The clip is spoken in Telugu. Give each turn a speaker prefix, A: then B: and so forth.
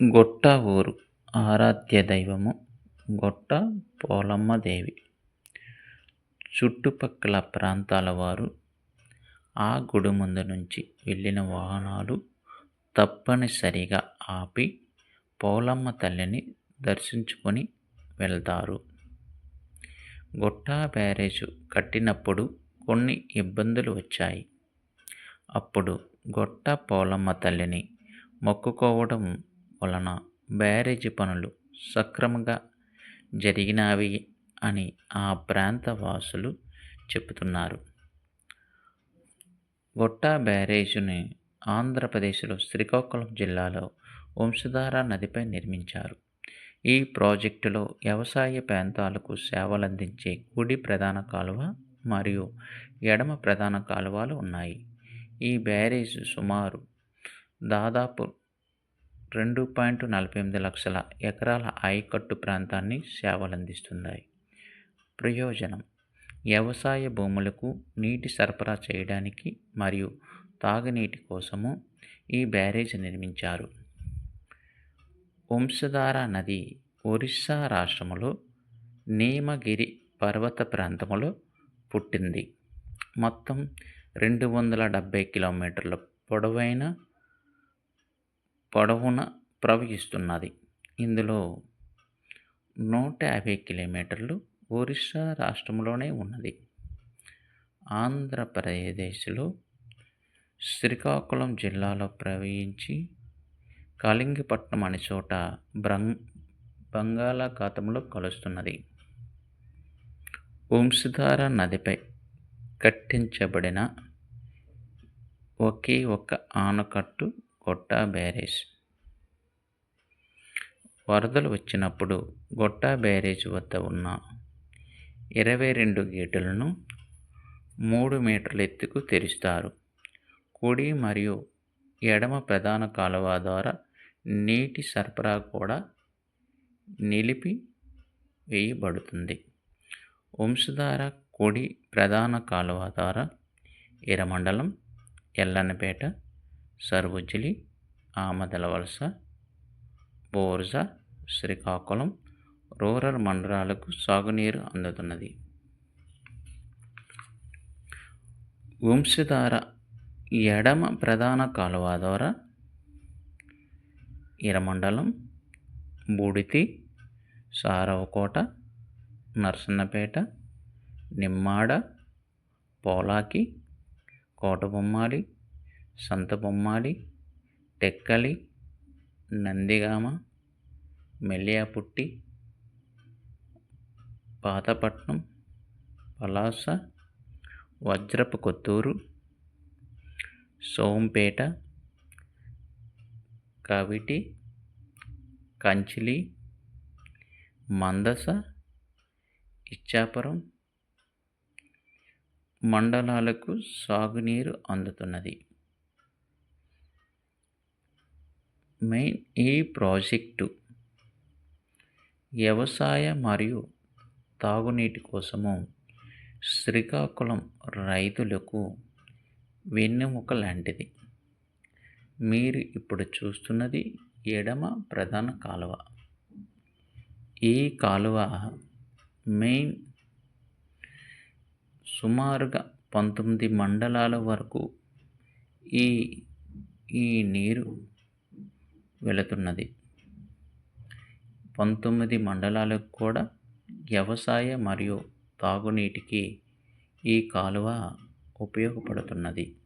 A: గొట్ట ఊరు ఆరాధ్య దైవము గొట్ట పోలమ్మదేవి చుట్టుపక్కల ప్రాంతాల వారు ఆ గుడి ముందు నుంచి వెళ్ళిన వాహనాలు తప్పనిసరిగా ఆపి పోలమ్మ తల్లిని దర్శించుకొని వెళ్తారు. గొట్టా బ్యారేజ్ కట్టినప్పుడు కొన్ని ఇబ్బందులు వచ్చాయి. అప్పుడు గొట్ట పోలమ్మ తల్లిని మొక్కుకోవడం వలన బ్యారేజీ పనులు సక్రమంగా జరిగినవి అని ఆ ప్రాంత వాసులు చెబుతున్నారు. గొట్టా బ్యారేజీని ఆంధ్రప్రదేశ్లో శ్రీకాకుళం జిల్లాలో వంశధార నదిపై నిర్మించారు. ఈ ప్రాజెక్టులో వ్యవసాయ ప్రాంతాలకు సేవలందించే కుడి ప్రధాన కాలువ మరియు ఎడమ ప్రధాన కాలువలు ఉన్నాయి. ఈ బ్యారేజ్ సుమారు దాదాపు రెండు పాయింట్ నలభై ఎనిమిది లక్షల ఎకరాల ఆయకట్టు ప్రాంతాన్ని సేవలందిస్తున్నాయి. ప్రయోజనం వ్యవసాయ భూములకు నీటి సరఫరా చేయడానికి మరియు తాగునీటి కోసము ఈ బ్యారేజ్ నిర్మించారు. వంశధార నది ఒరిస్సా రాష్ట్రములో నీమగిరి పర్వత ప్రాంతంలో పుట్టింది. మొత్తం రెండు వందల డెబ్భై కిలోమీటర్ల పొడవైన పొడవున ప్రవహిస్తున్నది. ఇందులో నూట యాభై కిలోమీటర్లు ఒరిస్సా రాష్ట్రంలోనే ఉన్నది. ఆంధ్రప్రదేశ్లో శ్రీకాకుళం జిల్లాలో ప్రవహించి కళింగపట్నం అనే చోట బ్రంగ్ బంగాళాఖాతంలో కలుస్తున్నది. వంశధార నదిపై కట్టించబడిన ఒకే ఒక్క ఆనకట్టు గొట్టా బ్యారేజ్. వరదలు వచ్చినప్పుడు గొట్టా బ్యారేజ్ వద్ద ఉన్న ఇరవై రెండు గేటులను మూడు మీటర్ల ఎత్తుకు తెరుస్తారు. కుడి మరియు ఎడమ ప్రధాన కాలువ ద్వారా నీటి సరఫరా కూడా నిలిపి వేయబడుతుంది. వంశధార కుడి ప్రధాన కాలువ ద్వారా ఇరమండలం ఎల్లన్నపేట సర్వుజ్జిలి ఆమదల వలస బోర్జా శ్రీకాకుళం రూరల్ మండలాలకు సాగునీరు అందుతున్నది. వంశధార ఎడమ ప్రధాన కాలువ ద్వారా ఇరమండలం బూడితి సారవకోట నర్సన్నపేట నిమ్మాడ పోలాకి కోటబొమ్మాలి సంతబొమ్మాలి టెక్కలి నందిగామ మెల్లియాపుట్టి పాతపట్నం పలాస వజ్రపు కొత్తూరు సోంపేట కవిటి కంచిలి మందస ఇచ్చాపురం మండలాలకు సాగునీరు అందుతున్నది. మెయిన్ ఈ ప్రాజెక్టు వ్యవసాయ మరియు తాగునీటి కోసము శ్రీకాకుళం రైతులకు వెన్నెముక లాంటిది. మీరు ఇప్పుడు చూస్తున్నది ఎడమ ప్రధాన కాలువ. ఈ కాలువ మెయిన్ సుమారుగా పంతొమ్మిది మండలాల వరకు ఈ ఈ నీరు వెళుతున్నది. పంతొమ్మిది మండలాలకు కూడా వ్యవసాయ మరియు తాగునీటికి ఈ కాలువ ఉపయోగపడుతున్నది.